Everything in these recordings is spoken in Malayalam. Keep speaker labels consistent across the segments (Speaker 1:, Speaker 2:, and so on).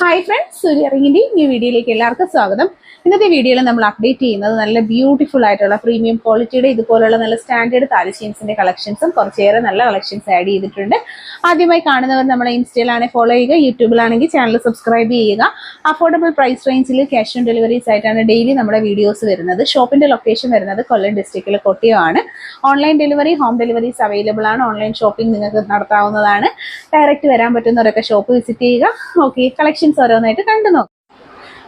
Speaker 1: ഹായ് ഫ്രണ്ട്സ് സൂര്യ റിങ്ങിന്റെ ഈ വീഡിയോയിലേക്ക് എല്ലാവർക്കും സ്വാഗതം. ഇന്നത്തെ വീഡിയോയിൽ നമ്മൾ അപ്ഡേറ്റ് ചെയ്യുന്നത് നല്ല ബ്യൂട്ടിഫുൾ ആയിട്ടുള്ള പ്രീമിയം ക്വാളിറ്റിയുടെ ഇതുപോലുള്ള നല്ല സ്റ്റാൻഡേർഡ് താലിഷീൻസിന്റെ കളക്ഷൻസും കുറച്ചേറെ നല്ല കളക്ഷൻസ് ആഡ് ചെയ്തിട്ടുണ്ട്. ആദ്യമായി കാണുന്നവർ നമ്മളെ ഇൻസ്റ്റയിലാണെങ്കിൽ ഫോളോ ചെയ്യുക യൂട്യൂബിലാണെങ്കിൽ ചാനൽ സബ്സ്ക്രൈബ് ചെയ്യുക. അഫോർഡബിൾ പ്രൈസ് റേഞ്ചിൽ ക്യാഷ് ഓൺ ഡെലിവറീസ് ആയിട്ടാണ് ഡെയിലി നമ്മുടെ വീഡിയോസ് വരുന്നത്. ഷോപ്പിന്റെ ലൊക്കേഷൻ വരുന്നത് കൊല്ലം ഡിസ്ട്രിക്റ്റിലെ കൊട്ടിയമാണ്. Online delivery home deliveries available ആണ്. ഓൺലൈൻ ഷോപ്പിംഗ് നിങ്ങൾക്ക് നടത്താവുന്നതാണ്. ഡയറക്റ്റ് വരാൻ പറ്റുന്നവരൊക്കെ ഷോപ്പ് വിസിറ്റ് ചെയ്യുക. ഓക്കെ കളക്ഷൻസ് ഓരോന്നായിട്ട് കണ്ടു നോക്കാം.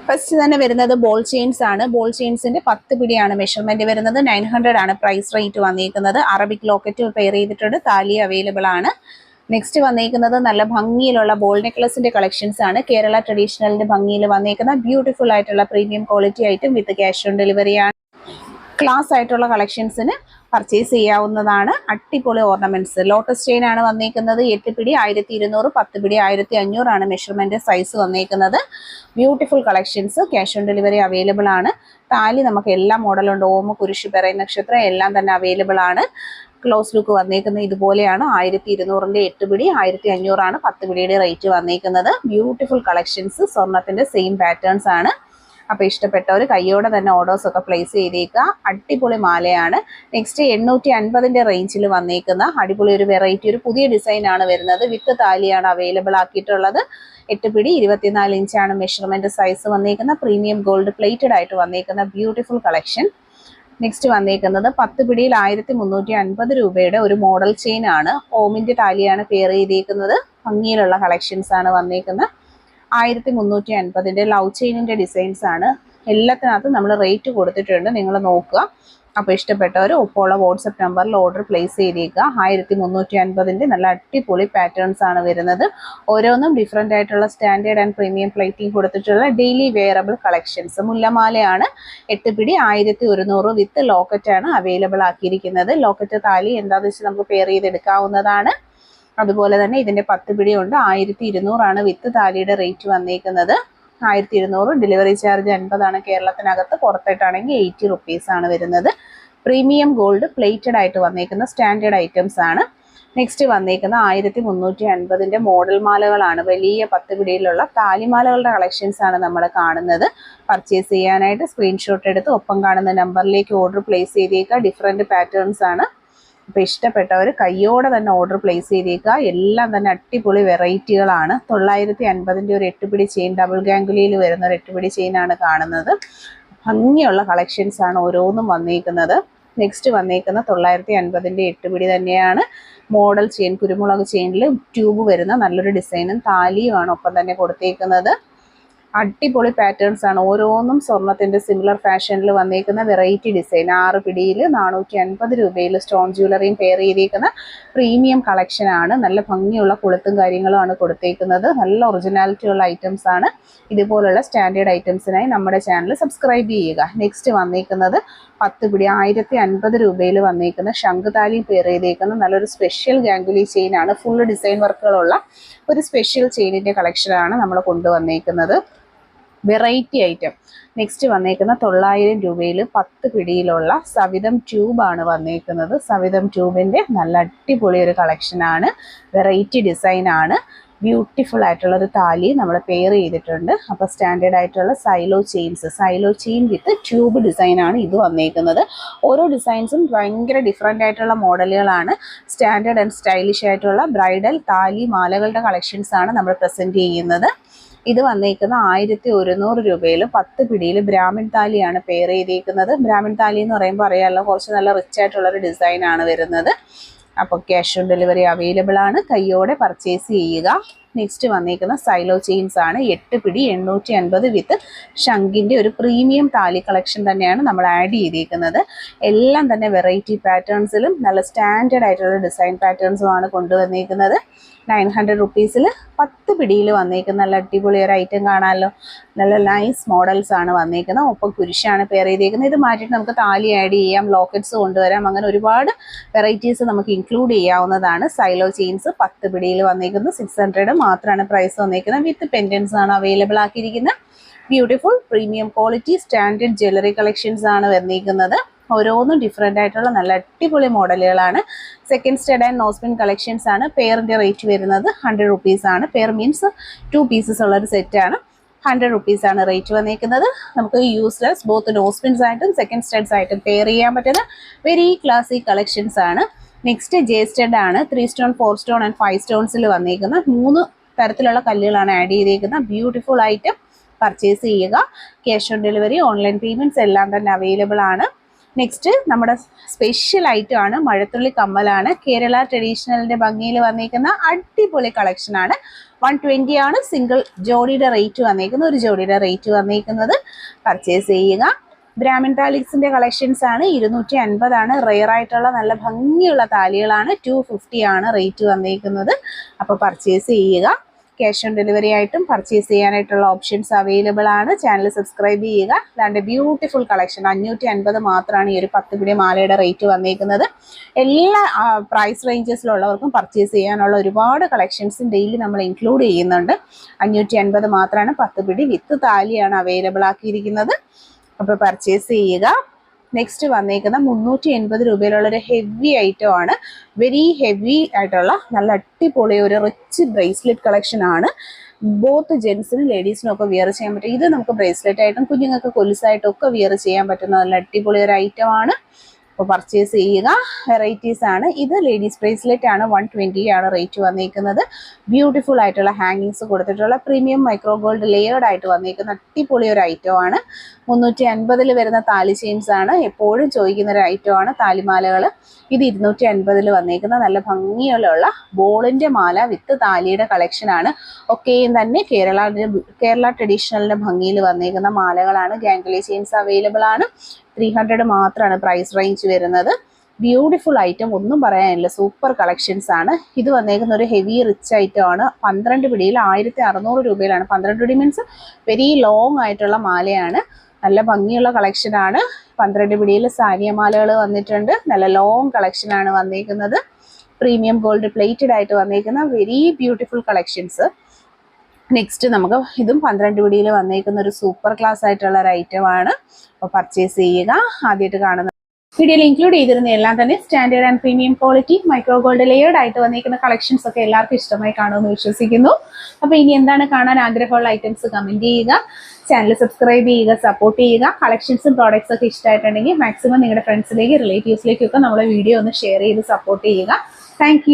Speaker 1: ഫസ്റ്റ് തന്നെ വരുന്നത് ബോൾ ചെയിൻസ് ആണ്. ബോൾ ചെയിൻസിന്റെ പത്ത് പിടിയാണ് മെഷർമെന്റ് വരുന്നത്. നയൻ ഹൺഡ്രഡ് ആണ് പ്രൈസ് റേറ്റ് വന്നിരിക്കുന്നത് അറബിക് ലോക്കറ്റ് പെയർ ചെയ്തിട്ടുണ്ട്. താലി അവൈലബിൾ ആണ്. നെക്സ്റ്റ് വന്നിരിക്കുന്നത് നല്ല ഭംഗിയിലുള്ള ബോൾ നെക്ലസിന്റെ കളക്ഷൻസ് ആണ്. കേരള ട്രഡീഷണലിന്റെ ഭംഗിയിൽ വന്നിരിക്കുന്ന ബ്യൂട്ടിഫുൾ ആയിട്ടുള്ള പ്രീമിയം ക്വാളിറ്റി ആയിട്ടും വിത്ത് ക്യാഷ് ഓൺ ഡെലിവറി ആണ്. ക്ലാസ് ആയിട്ടുള്ള കളക്ഷൻസിന് പർച്ചേസ് ചെയ്യാവുന്നതാണ്. അടിപൊളി ഓർണമെന്റ്സ് ലോട്ടസ് ചെയിൻ ആണ് വന്നേക്കുന്നത്. എട്ട് പിടി ആയിരത്തി ഇരുന്നൂറ് പത്ത് പിടി ആയിരത്തി ആണ് മെഷർമെന്റ് സൈസ് വന്നേക്കുന്നത്. Beautiful collections cash on delivery available ആണ്. താലി നമുക്ക് എല്ലാ മോഡലുണ്ട് ഓമ കുരിശ് പെറൈ നക്ഷത്രം എല്ലാം തന്നെ അവൈലബിൾ ആണ്. ക്ലോസ് ലുക്ക് വന്നേക്കുന്നത് ഇതുപോലെയാണ്. ആയിരത്തി ഇരുന്നൂറിന്റെ എട്ട് പിടി ആയിരത്തി അഞ്ഞൂറാണ് പത്ത് പിടിയുടെ റേറ്റ് വന്നേക്കുന്നത്. ബ്യൂട്ടിഫുൾ കളക്ഷൻസ് സ്വർണത്തിന്റെ സെയിം പാറ്റേൺസ് ആണ്. അപ്പോൾ ഇഷ്ടപ്പെട്ടവർ കയ്യോടെ തന്നെ ഓർഡേഴ്സ് ഒക്കെ പ്ലേസ് ചെയ്തേക്കുക. അടിപൊളി മാലയാണ്. നെക്സ്റ്റ് എണ്ണൂറ്റി അൻപതിന്റെ റേഞ്ചിൽ വന്നേക്കുന്ന അടിപൊളി ഒരു വെറൈറ്റി ഒരു പുതിയ ഡിസൈനാണ് വരുന്നത്. വിത്ത് താലിയാണ് അവൈലബിൾ ആക്കിയിട്ടുള്ളത്. എട്ട് പിടി ഇരുപത്തിനാല് ഇഞ്ചാണ് മെഷർമെന്റ് സൈസ് വന്നേക്കുന്ന. പ്രീമിയം ഗോൾഡ് പ്ലേറ്റഡ് ആയിട്ട് വന്നേക്കുന്ന ബ്യൂട്ടിഫുൾ കളക്ഷൻ നെക്സ്റ്റ് വന്നേക്കുന്നത് പത്ത് പിടിയിൽ ആയിരത്തി മുന്നൂറ്റി അൻപത് രൂപയുടെ ഒരു മോഡൽ ചെയിൻ ആണ്. ഹോമിന്റെ താലിയാണ് പെയർ ചെയ്തേക്കുന്നത്. ഭംഗിയിലുള്ള കളക്ഷൻസ് ആണ് വന്നേക്കുന്നത്. ആയിരത്തി മുന്നൂറ്റി അൻപതിന്റെ ലവ് ചെയിനിന്റെ ഡിസൈൻസ് ആണ് എല്ലാത്തിനകത്തും നമ്മൾ റേറ്റ് കൊടുത്തിട്ടുണ്ട്. നിങ്ങൾ നോക്കുക. അപ്പോൾ ഇഷ്ടപ്പെട്ടവർ ഒപ്പമുള്ള വാട്സപ്പ് നമ്പറിൽ ഓർഡർ പ്ലേസ് ചെയ്തേക്കുക. ആയിരത്തി മുന്നൂറ്റി അൻപതിന്റെ നല്ല അടിപൊളി പാറ്റേൺസ് ആണ് വരുന്നത്. ഓരോന്നും ഡിഫറെന്റ് ആയിട്ടുള്ള സ്റ്റാൻഡേർഡ് ആൻഡ് പ്രീമിയം പ്ലേറ്റിംഗ് കൊടുത്തിട്ടുള്ള ഡെയിലി വെയറബിൾ കളക്ഷൻസ്. മുല്ലമാലയാണ് എട്ട് പിടി ആയിരത്തി ഒരുന്നൂറ് വിത്ത് ലോക്കറ്റാണ് അവൈലബിൾ ആക്കിയിരിക്കുന്നത്. ലോക്കറ്റ് താലി എന്താണെന്ന് വെച്ചാൽ നമുക്ക് പെയർ ചെയ്തെടുക്കാവുന്നതാണ്. അതുപോലെ തന്നെ ഇതിന്റെ പത്ത് പിടി ഉണ്ട് ആയിരത്തി ഇരുന്നൂറാണ് വിത്ത് താലിയുടെ റേറ്റ് വന്നേക്കുന്നത്. ആയിരത്തി ഇരുന്നൂറ് ഡെലിവറി ചാർജ് അൻപതാണ് കേരളത്തിനകത്ത്. പുറത്തായിട്ടാണെങ്കിൽ എയ്റ്റി റുപ്പീസ് ആണ് വരുന്നത്. പ്രീമിയം ഗോൾഡ് പ്ലേറ്റഡ് ആയിട്ട് വന്നേക്കുന്ന സ്റ്റാൻഡേർഡ് ഐറ്റംസ് ആണ്. നെക്സ്റ്റ് വന്നേക്കുന്ന ആയിരത്തി മുന്നൂറ്റി അൻപതിന്റെ മോഡൽ മാലകളാണ്. വലിയ പത്ത് പിടിയിലുള്ള താലിമാലകളുടെ കളക്ഷൻസ് ആണ് നമ്മൾ കാണുന്നത്. പർച്ചേസ് ചെയ്യാനായിട്ട് സ്ക്രീൻഷോട്ട് എടുത്ത് ഒപ്പം കാണുന്ന നമ്പറിലേക്ക് ഓർഡർ പ്ലേസ് ചെയ്തേക്കുക. ഡിഫറെന്റ് പാറ്റേൺസ് ആണ്. അപ്പോൾ ഇഷ്ടപ്പെട്ടവർ കയ്യോടെ തന്നെ ഓർഡർ പ്ലേസ് ചെയ്തേക്കുക. എല്ലാം തന്നെ അടിപൊളി വെറൈറ്റികളാണ്. തൊള്ളായിരത്തി അൻപതിന്റെ ഒരു എട്ടുപിടി ചെയിൻ ഡബിൾ ഗാംഗുലിയിൽ വരുന്ന ഒരു എട്ടുപിടി ചെയിനാണ് കാണുന്നത്. ഭംഗിയുള്ള കളക്ഷൻസ് ആണ് ഓരോന്നും വന്നേക്കുന്നത്. നെക്സ്റ്റ് വന്നേക്കുന്ന തൊള്ളായിരത്തി അൻപതിന്റെ എട്ടുപിടി തന്നെയാണ്. മോഡൽ ചെയിൻ കുരുമുളക് ചെയിനിൽ ട്യൂബ് വരുന്ന നല്ലൊരു ഡിസൈനും താലിയുമാണ് ഒപ്പം തന്നെ കൊടുത്തേക്കുന്നത്. അടിപൊളി പാറ്റേൺസ് ആണ്. ഓരോന്നും സ്വർണത്തിന്റെ സിമിലർ ഫാഷനിൽ വന്നേക്കുന്ന വെറൈറ്റി ഡിസൈൻ ആറ് പിടിയിൽ നാനൂറ്റി അൻപത് രൂപയിൽ സ്റ്റോൺ ജ്വല്ലറിയും പെയർ ചെയ്തേക്കുന്ന പ്രീമിയം കളക്ഷൻ ആണ്. നല്ല ഭംഗിയുള്ള കൊളുത്തും കാര്യങ്ങളുമാണ് കൊടുത്തേക്കുന്നത്. നല്ല ഒറിജിനാലിറ്റി ഉള്ള ഐറ്റംസ് ആണ്. ഇതുപോലുള്ള സ്റ്റാൻഡേർഡ് ഐറ്റംസിനായി നമ്മുടെ ചാനൽ സബ്സ്ക്രൈബ് ചെയ്യുക. നെക്സ്റ്റ് വന്നേക്കുന്നത് പത്ത് പിടി ആയിരത്തി അൻപത് രൂപയിൽ വന്നേക്കുന്ന ശംഖുതാലിയും പെയർ ചെയ്തേക്കുന്ന നല്ലൊരു സ്പെഷ്യൽ ഗാംഗുലി ചെയിൻ ആണ്. ഫുൾ ഡിസൈൻ വർക്കുകളുള്ള ഒരു സ്പെഷ്യൽ ചെയിനിന്റെ കളക്ഷനാണ് നമ്മൾ കൊണ്ടുവന്നേക്കുന്നത്. Variety item. നെക്സ്റ്റ് വന്നേക്കുന്ന തൊള്ളായിരം രൂപയിൽ പത്ത് പിടിയിലുള്ള സവിതം ട്യൂബാണ് വന്നേക്കുന്നത്. സവിതം ട്യൂബിന്റെ നല്ല അടിപൊളി ഒരു കളക്ഷനാണ് വെറൈറ്റി ഡിസൈൻ ആണ്. ബ്യൂട്ടിഫുൾ ആയിട്ടുള്ള ഒരു താലി നമ്മൾ പെയർ ചെയ്തിട്ടുണ്ട്. അപ്പോൾ സ്റ്റാൻഡേർഡ് ആയിട്ടുള്ള സൈലോ ചെയിൻസ് സൈലോ ചെയിൻ വിത്ത് ട്യൂബ് ഡിസൈനാണ് ഇത് വന്നേക്കുന്നത്. ഓരോ ഡിസൈൻസും ഭയങ്കര ഡിഫറെന്റ് ആയിട്ടുള്ള മോഡലുകളാണ്. സ്റ്റാൻഡേർഡ് ആൻഡ് സ്റ്റൈലിഷ് ആയിട്ടുള്ള ബ്രൈഡൽ താലി മാലകളുടെ കളക്ഷൻസാണ് നമ്മൾ പ്രസന്റ് ചെയ്യുന്നത്. ഇത് വന്നേക്കുന്ന ആയിരത്തി ഒരുന്നൂറ് രൂപയിൽ പത്ത് പിടിയിൽ ബ്രാഹ്മിൺ താലിയാണ് പെയർ ചെയ്തേക്കുന്നത്. ബ്രാഹ്മിൺ താലി എന്ന് പറയുമ്പോൾ അറിയാമല്ലോ കുറച്ച് നല്ല റിച്ച് ആയിട്ടുള്ളൊരു ഡിസൈനാണ് വരുന്നത്. അപ്പോൾ ക്യാഷ് ഓൺ ഡെലിവറി അവൈലബിൾ ആണ്. കയ്യോടെ പർച്ചേസ് ചെയ്യുക. നെക്സ്റ്റ് വന്നേക്കുന്ന സൈലോ ചെയിൻസ് ആണ്. എട്ട് പിടി എണ്ണൂറ്റി അൻപത് വിത്ത് ഷങ്കിന്റെ ഒരു പ്രീമിയം താലി കളക്ഷൻ തന്നെയാണ് നമ്മൾ ആഡ് ചെയ്തിരിക്കുന്നത് എല്ലാം തന്നെ വെറൈറ്റി പാറ്റേൺസിലും നല്ല സ്റ്റാൻഡേർഡ് ആയിട്ടുള്ള ഡിസൈൻ പാറ്റേൺസുമാണ് കൊണ്ടുവന്നേക്കുന്നത്. നയൻ ഹൺഡ്രഡ് റുപ്പീസിൽ പത്ത് പിടിയിൽ വന്നേക്കുന്ന നല്ല അടിപൊളി ഒരു ഐറ്റം കാണാമല്ലോ നല്ല നൈസ് മോഡൽസ് ആണ് വന്നേക്കുന്നത്. ഒപ്പം കുരിശാണ് പെയർ ചെയ്തേക്കുന്നത്. ഇത് മാറ്റിയിട്ട് നമുക്ക് താലി ആഡ് ചെയ്യാം ലോക്കറ്റ്സ് കൊണ്ടുവരാം. അങ്ങനെ ഒരുപാട് വെറൈറ്റീസ് നമുക്ക് ഇൻക്ലൂഡ് ചെയ്യാവുന്നതാണ്. സൈലോ ചെയിൻസ് പത്ത് പിടിയിൽ വന്നേക്കുന്നത്. സിക്സ് ഹൺഡ്രഡ് മാത്രമാണ് പ്രൈസ് വന്നേക്കുന്നത്. വിത്ത് പെൻഡൻസ് ആണ് available ആക്കിയിരിക്കുന്നത്. Beautiful premium quality standard jewellery collections ആണ് വന്നിരിക്കുന്നത് ഓരോന്നും ഡിഫറെന്റ് ആയിട്ടുള്ള നല്ല അടിപൊളി മോഡലുകളാണ്. Second stud and nose pin collections ആണ്. പെയറിന്റെ റേറ്റ് വരുന്നത് ഹൺഡ്രഡ് റുപ്പീസ് ആണ്. പെയർ മീൻസ് ടു പീസസ് ഉള്ളൊരു സെറ്റാണ് ഹൺഡ്രഡ് റുപ്പീസ് ആണ് റേറ്റ് വന്നേക്കുന്നത്. നമുക്ക് യൂസ്ലെസ് ബോത്ത് നോസ്പിൻസ് ആയിട്ടും സെക്കൻഡ് സ്റ്റഡ്സ് ആയിട്ടും പെയർ ചെയ്യാൻ പറ്റുന്ന വെരി ക്ലാസിക് കളക്ഷൻസ് ആണ്. നെക്സ്റ്റ് ജെ സ്റ്റഡ് ആണ് three stone four stone and five സ്റ്റോൺസിൽ വന്നേക്കുന്ന മൂന്ന് തരത്തിലുള്ള കല്ലുകളാണ് ആഡ് ചെയ്തേക്കുന്നത് ബ്യൂട്ടിഫുൾ ഐറ്റം പർച്ചേസ് ചെയ്യുക. Cash on delivery online payments എല്ലാം തന്നെ അവൈലബിൾ ആണ്. നെക്സ്റ്റ് നമ്മുടെ സ്പെഷ്യൽ ഐറ്റം ആണ് മഴത്തുള്ളി കമ്മലാണ്. കേരള ട്രഡീഷണലിന്റെ ഭംഗിയിൽ വന്നിരിക്കുന്ന അടിപൊളി കളക്ഷനാണ് വൺ ട്വന്റി ആണ് സിംഗിൾ ജോഡിയുടെ റേറ്റ് വന്നേക്കുന്നത് ഒരു ജോഡിയുടെ റേറ്റ് വന്നേക്കുന്നത്. പർച്ചേസ് ചെയ്യുക. ബ്രാഹ്മിൻ താലിക്സിന്റെ കളക്ഷൻസ് ആണ്. ഇരുന്നൂറ്റി അൻപതാണ് റെയർ ആയിട്ടുള്ള നല്ല ഭംഗിയുള്ള താലികളാണ്. ടു ആണ് റേറ്റ് വന്നിരിക്കുന്നത് അപ്പോൾ പർച്ചേസ് ചെയ്യുക. ക്യാഷ് ഓൺ ഡെലിവറി ആയിട്ടും പർച്ചേസ് ചെയ്യാനായിട്ടുള്ള ഓപ്ഷൻസ് അവൈലബിൾ ആണ്. ചാനൽ സബ്സ്ക്രൈബ് ചെയ്യുക. അതാണ്ട് ബ്യൂട്ടിഫുൾ കളക്ഷൻ അഞ്ഞൂറ്റി അൻപത് മാത്രമാണ് ഈ ഒരു പത്ത് പിടി മാലയുടെ റേറ്റ് വന്നിരിക്കുന്നത് എല്ലാ പ്രൈസ് റേഞ്ചസിലുള്ളവർക്കും പർച്ചേസ് ചെയ്യാനുള്ള ഒരുപാട് കളക്ഷൻസും ഡെയിലി നമ്മൾ ഇൻക്ലൂഡ് ചെയ്യുന്നുണ്ട്. അഞ്ഞൂറ്റി അൻപത് മാത്രമാണ് പത്ത് പിടി വിത്ത് താലിയാണ് അവൈലബിൾ ആക്കിയിരിക്കുന്നത്. അപ്പോൾ പർച്ചേസ് ചെയ്യുക. നെക്സ്റ്റ് വന്നേക്കുന്ന മുന്നൂറ്റി എൺപത് രൂപയിലുള്ള ഒരു ഹെവി ഐറ്റം ആണ്. വെരി ഹെവി ആയിട്ടുള്ള നല്ല അടിപൊളി ഒരു റിച്ച് ബ്രേസ്ലെറ്റ് കളക്ഷൻ ആണ്. ബോത്ത് ജെൻസിനും ലേഡീസിനും ഒക്കെ വിയർ ചെയ്യാൻ പറ്റും. ഇത് നമുക്ക് ബ്രേസ്ലെറ്റ് ആയിട്ടും കുഞ്ഞുങ്ങൾക്ക് കൊലുസായിട്ടും ഒക്കെ വിയർ ചെയ്യാൻ പറ്റുന്ന നല്ല അടിപൊളി ഒരു ഐറ്റം ആണ്. അപ്പോൾ പർച്ചേസ് ചെയ്യുക വെറൈറ്റീസ് ആണ്. ഇത് ലേഡീസ് ബ്രേസ്ലെറ്റ് ആണ്. വൺ ആണ് റേറ്റ് വന്നിരിക്കുന്നത് ബ്യൂട്ടിഫുൾ ആയിട്ടുള്ള ഹാങ്ങിങ്സ് കൊടുത്തിട്ടുള്ള പ്രീമിയം മൈക്രോ ഗോൾഡ് ലെയേർഡ് ആയിട്ട് വന്നിരിക്കുന്ന അടിപൊളി ഒരു ഐറ്റം ആണ്. മുന്നൂറ്റി അൻപതിൽ വരുന്ന താലി ചെയിൻസ് ആണ്. എപ്പോഴും ചോദിക്കുന്ന ഒരു ഐറ്റം ആണ് താലിമാലകൾ ഇത് ഇരുന്നൂറ്റി അൻപതിൽ വന്നിരിക്കുന്ന നല്ല ഭംഗിയുള്ള ബോളിന്റെ മാല വിത്ത് താലിയുടെ കളക്ഷനാണ് ഒക്കെയും തന്നെ കേരള കേരള ട്രഡീഷണലിന്റെ ഭംഗിയിൽ വന്നേക്കുന്ന മാലകളാണ്. ഗാംഗലി ചെയിൻസ് അവൈലബിൾ ആണ്. ത്രീ ഹൺഡ്രഡ് മാത്രമാണ് പ്രൈസ് റേഞ്ച് വരുന്നത്. ബ്യൂട്ടിഫുൾ ഐറ്റം ഒന്നും പറയാനില്ല. സൂപ്പർ കളക്ഷൻസ് ആണ്. ഇത് വന്നേക്കുന്ന ഒരു ഹെവി റിച്ച് ഐറ്റം ആണ്. പന്ത്രണ്ട് പിടിയിൽ ആയിരത്തി അറുന്നൂറ് രൂപയിലാണ്. പന്ത്രണ്ട് പിടി മീൻസ് വെരി ലോങ് ആയിട്ടുള്ള മാലയാണ്. നല്ല ഭംഗിയുള്ള കളക്ഷനാണ് പന്ത്രണ്ട് പിടിയിൽ സാനിയമാലകൾ വന്നിട്ടുണ്ട്. നല്ല ലോങ് കളക്ഷനാണ് വന്നേക്കുന്നത്. പ്രീമിയം ഗോൾഡ് പ്ലേറ്റഡ് ആയിട്ട് വന്നേക്കുന്ന വെരി ബ്യൂട്ടിഫുൾ കളക്ഷൻസ് നെക്സ്റ്റ് നമുക്ക് ഇതും പന്ത്രണ്ട് പിടിയിൽ വന്നേക്കുന്ന ഒരു സൂപ്പർ ക്ലാസ് ആയിട്ടുള്ള ഒരു ഐറ്റം ആണ്. അപ്പോൾ പർച്ചേസ് ചെയ്യുക. ആദ്യമായിട്ട് കാണുന്ന വീഡിയോയിൽ ഇൻക്ലൂഡ് ചെയ്തിരുന്ന എല്ലാം തന്നെ standard and premium quality micro gold layered ആയിട്ട് വന്നിരിക്കുന്ന കളക്ഷൻസ് ഒക്കെ എല്ലാവർക്കും ഇഷ്ടമായി കാണുമെന്ന് വിശ്വസിക്കുന്നു. അപ്പോൾ ഇനി എന്താണ് കാണാൻ ആഗ്രഹമുള്ള ഐറ്റംസ് കമന്റ് ചെയ്യുക. ചാനൽ സബ്സ്ക്രൈബ് ചെയ്യുക സപ്പോർട്ട് ചെയ്യുക. കളക്ഷൻസും പ്രോഡക്ട്സ് ഒക്കെ ഇഷ്ടമായിട്ടുണ്ടെങ്കിൽ മാക്സിമം നിങ്ങളുടെ ഫ്രണ്ട്സിലേക്ക് റിലേറ്റീവ്സിലേക്കൊക്കെ നമ്മളെ വീഡിയോ ഒന്ന് ഷെയർ ചെയ്ത് സപ്പോർട്ട് ചെയ്യുക. താങ്ക്